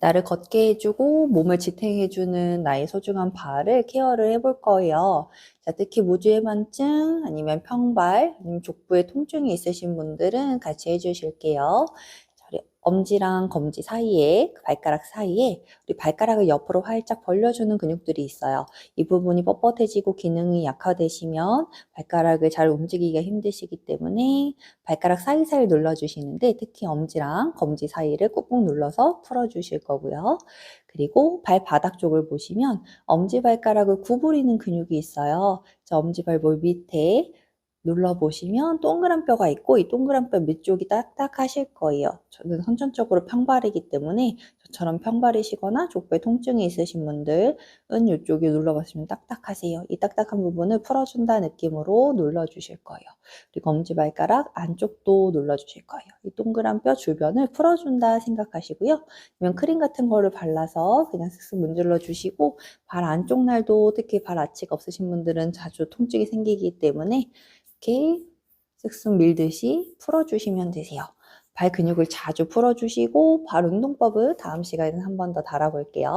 나를 걷게 해주고 몸을 지탱해주는 나의 소중한 발을 케어를 해볼 거예요. 자, 특히 무주해만증 아니면 평발 아니면 족부에 통증이 있으신 분들은 같이 해주실게요. 엄지랑 검지 사이에 그 발가락 사이에 우리 발가락을 옆으로 활짝 벌려주는 근육들이 있어요. 이 부분이 뻣뻣해지고 기능이 약화되시면 발가락을 잘 움직이기가 힘드시기 때문에 발가락 사이사이 눌러주시는데 특히 엄지랑 검지 사이를 꾹꾹 눌러서 풀어주실 거고요. 그리고 발바닥 쪽을 보시면 엄지발가락을 구부리는 근육이 있어요. 저 엄지발볼 밑에 눌러보시면 동그란 뼈가 있고 이 동그란 뼈 밑쪽이 딱딱하실 거예요. 저는 선천적으로 평발이기 때문에 저처럼 평발이시거나 족부에 통증이 있으신 분들은 이쪽에 눌러보시면 딱딱하세요. 이 딱딱한 부분을 풀어준다 느낌으로 눌러주실 거예요. 그리고 엄지발가락 안쪽도 눌러주실 거예요. 이 동그란 뼈 주변을 풀어준다 생각하시고요. 아니면 크림 같은 거를 발라서 그냥 쓱쓱 문질러 주시고 발 안쪽 날도 특히 발 아치가 없으신 분들은 자주 통증이 생기기 때문에 이렇게 쓱쓱 밀듯이 풀어주시면 되세요. 발 근육을 자주 풀어주시고 발 운동법을 다음 시간에 한 번 더 달아볼게요.